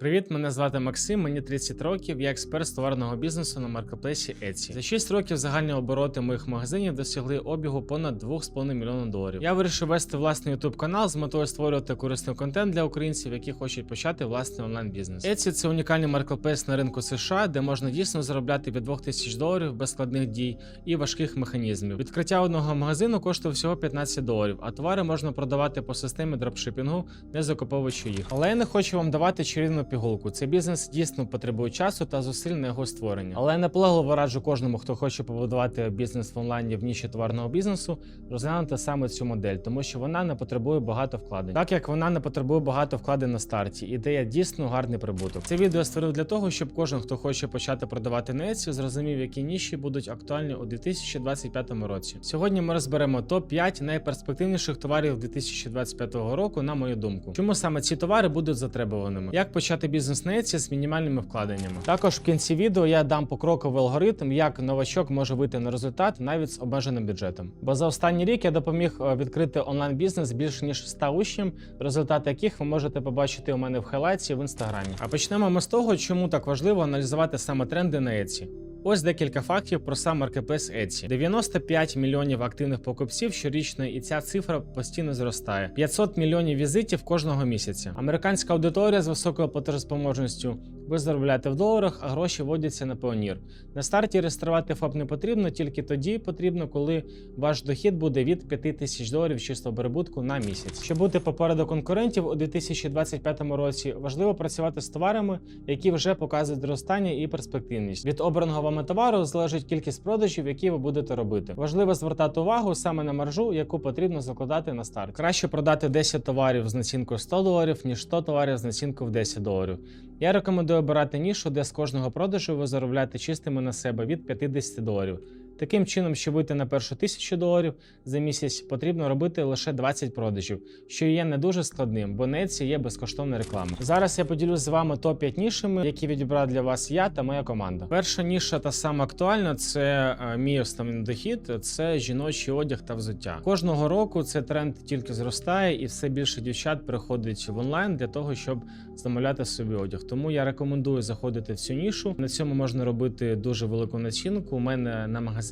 Привіт, мене звати Максим, мені 30 років. Я експерт з товарного бізнесу на маркетплейсі Etsy. За 6 років загальні обороти моїх магазинів досягли обігу понад 2,5 мільйона доларів. Я вирішив вести власний YouTube канал з метою створювати корисний контент для українців, які хочуть почати власний онлайн бізнес. Etsy – це унікальний маркетплейс на ринку США, де можна дійсно заробляти від 2000 доларів без складних дій і важких механізмів. Відкриття одного магазину коштує всього 15 доларів, а товари можна продавати по системі дропшипінгу, не закуповуючи їх. Але я не хочу вам давати чарівну пігулку. Цей бізнес дійсно потребує часу та зусиль на його створення. Але я наполегливо раджу кожному, хто хоче побудувати бізнес в онлайні в ніші товарного бізнесу, розглянути саме цю модель, тому що вона не потребує багато вкладень, так як вона не потребує багато вкладень на старті і дає дійсно гарний прибуток. Це відео створив для того, щоб кожен, хто хоче почати продавати на Etsy, зрозумів, які ніші будуть актуальні у 2025 році. Сьогодні ми розберемо топ 5 найперспективніших товарів 2025 року, на мою думку. Чому саме ці товари будуть затребуваними? Як почати бізнес неці з мінімальними вкладеннями? Також в кінці відео я дам покроковий алгоритм, як новачок може вийти на результат навіть з обмеженим бюджетом. Бо за останній рік я допоміг е, відкрити онлайн бізнес більше ніж 100 учням, результати яких ви можете побачити у мене в хайлайті в інстаграмі. А почнемо ми з того, чому так важливо аналізувати саме тренди на Etsy. Ось декілька фактів про сам маркетплейс Etsy. 95 мільйонів активних покупців щорічно, і ця цифра постійно зростає. 500 мільйонів візитів кожного місяця. Американська аудиторія з високою платежеспроможністю. Ви заробляєте в доларах, а гроші вводяться на Payoneer. На старті реєструвати ФОП не потрібно, тільки тоді потрібно, коли ваш дохід буде від 5 тисяч доларів чистого прибутку на місяць. Щоб бути попереду конкурентів у 2025 році, важливо працювати з товарами, які вже показують зростання і перспективність. Від обраного вами товару залежить кількість продажів, які ви будете робити. Важливо звертати увагу саме на маржу, яку потрібно закладати на старт. Краще продати 10 товарів з націнкою 100 доларів, ніж 100 товарів з націнкою в 10 доларів. Я рекомендую обирати нішу, де з кожного продажу ви заробляєте чистими на себе від 50 доларів. Таким чином, щоб вийти на першу тисячу доларів за місяць, потрібно робити лише 20 продажів, що є не дуже складним, бо Etsy є безкоштовна реклама. Зараз я поділюсь з вами топ 5 нішами, які відібрав для вас я та моя команда. Перша ніша та сама актуальна це е, мій основний дохід. Це жіночий одяг та взуття. Кожного року цей тренд тільки зростає, і все більше дівчат приходить в онлайн для того, щоб замовляти собі одяг. Тому я рекомендую заходити в цю нішу. На цьому можна робити дуже велику націнку. У мене на магазині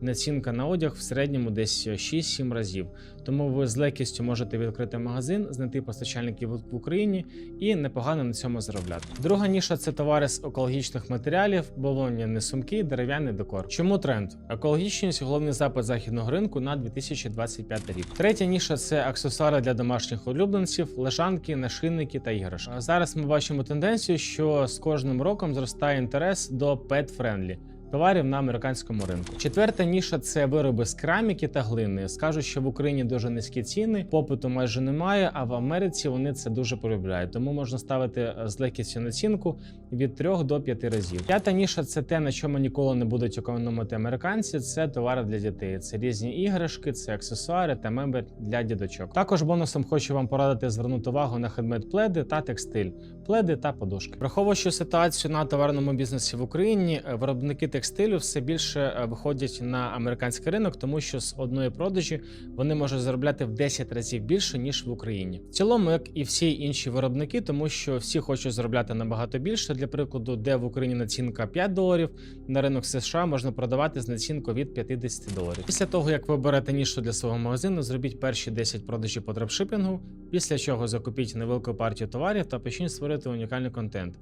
націнка на одяг в середньому десь 6-7 разів. Тому ви з легкістю можете відкрити магазин, знайти постачальників в Україні і непогано на цьому заробляти. Друга ніша це товари з екологічних матеріалів, бавовняні сумки, дерев'яний декор. Чому тренд? Екологічність головний запит західного ринку на 2025 рік. Третя ніша це аксесуари для домашніх улюбленців, лежанки, нашийники та іграшки. Зараз ми бачимо тенденцію, що з кожним роком зростає інтерес до pet-friendly товарів на американському ринку. Четверта ніша це вироби з кераміки та глини. Скажуть, що в Україні дуже низькі ціни, попиту майже немає, а в Америці вони це дуже полюбляють. Тому можна ставити е, з легкістю націнку від 3 до 5 разів. П'ята ніша це те, на чому ніколи не будуть економити американці. Це товари для дітей. Це різні іграшки, це аксесуари та меблі для дідочок. Також бонусом хочу вам порадити звернути увагу на хедмет пледи та текстиль, пледи та подушки. Враховуючи ситуацію на товарному бізнесі в Україні, е, виробники текстилю все більше е, виходять на американський ринок, тому що з одної продажі вони можуть заробляти в 10 разів більше ніж в Україні. В цілому, як і всі інші виробники, тому що всі хочуть заробляти набагато більше. Для прикладу, де в Україні націнка 5 доларів, на ринок США можна продавати з націнкою від 50 доларів. Після того, як ви берете нішу для свого магазину, зробіть перші 10 продажів по дропшипінгу, після чого закупіть невелику партію товарів та почніть створити унікальний контент.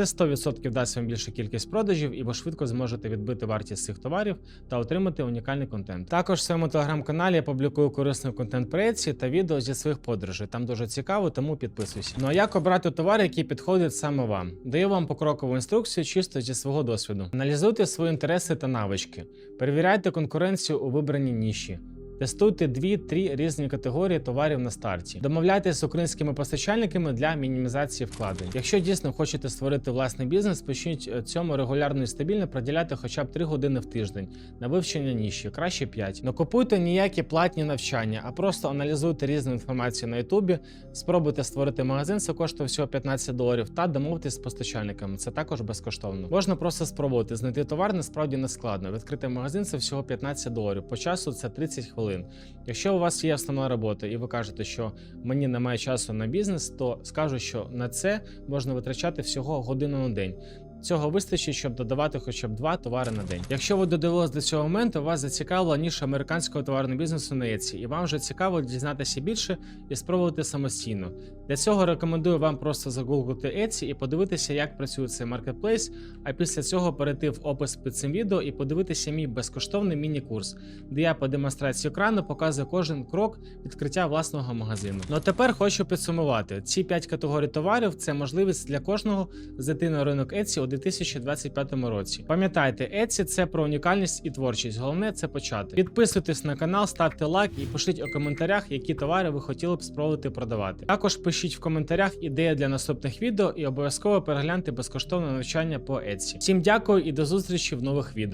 Це 100% дасть вам більшу кількість продажів, і ви швидко зможете відбити вартість цих товарів та отримати унікальний контент. Також в своєму телеграм-каналі я публікую корисний контент про Etsy та відео зі своїх подорожей. Там дуже цікаво, тому підписуйся. Ну а як обрати товар, який підходить саме вам? Даю вам покрокову інструкцію чисто зі свого досвіду. Аналізуйте свої інтереси та навички, перевіряйте конкуренцію у вибраній ніші. Тестуйте 2-3 різні категорії товарів на старті. Домовляйтесь з українськими постачальниками для мінімізації вкладень. Якщо дійсно хочете створити власний бізнес, почніть е, цьому регулярно і стабільно приділяти хоча б 3 години в тиждень на вивчення ніші, краще 5. Не купуйте ніякі платні навчання, а просто аналізуйте різну інформацію на Ютубі, спробуйте створити магазин, це коштує всього 15 доларів, та домовитись з постачальниками. Це також безкоштовно. Можна просто спробувати знайти товар, насправді не складно. Відкрити магазин це всього 15 доларів. По часу це 30 хвилин. Хвилин. Якщо у вас є основна робота, і ви кажете, що мені немає часу на бізнес, то скажу, що на це можна витрачати всього годину на день. Цього вистачить, щоб додавати хоча б два товари на день. Якщо ви додивились до цього моменту, вас зацікавила ніша американського товарного бізнесу на Etsy, і вам вже цікаво дізнатися більше і спробувати самостійно. Для цього рекомендую вам просто загуглити Etsy і подивитися, як працює цей маркетплейс. А після цього перейти в опис під цим відео і подивитися мій безкоштовний міні-курс, де я по демонстрації екрану показую кожен крок відкриття власного магазину. Ну а тепер хочу підсумувати: ці 5 категорій товарів це можливість для кожного зайти на ринок Etsy 2025 році. Пам'ятайте, Etsy – це про унікальність і творчість. Головне це почати. Підписуйтесь на канал, ставте лайк і пишіть у коментарях, які товари ви хотіли б спробувати продавати. Також пишіть в коментарях ідеї для наступних відео і обов'язково перегляньте безкоштовне навчання по Etsy. Всім дякую і до зустрічі в нових відео.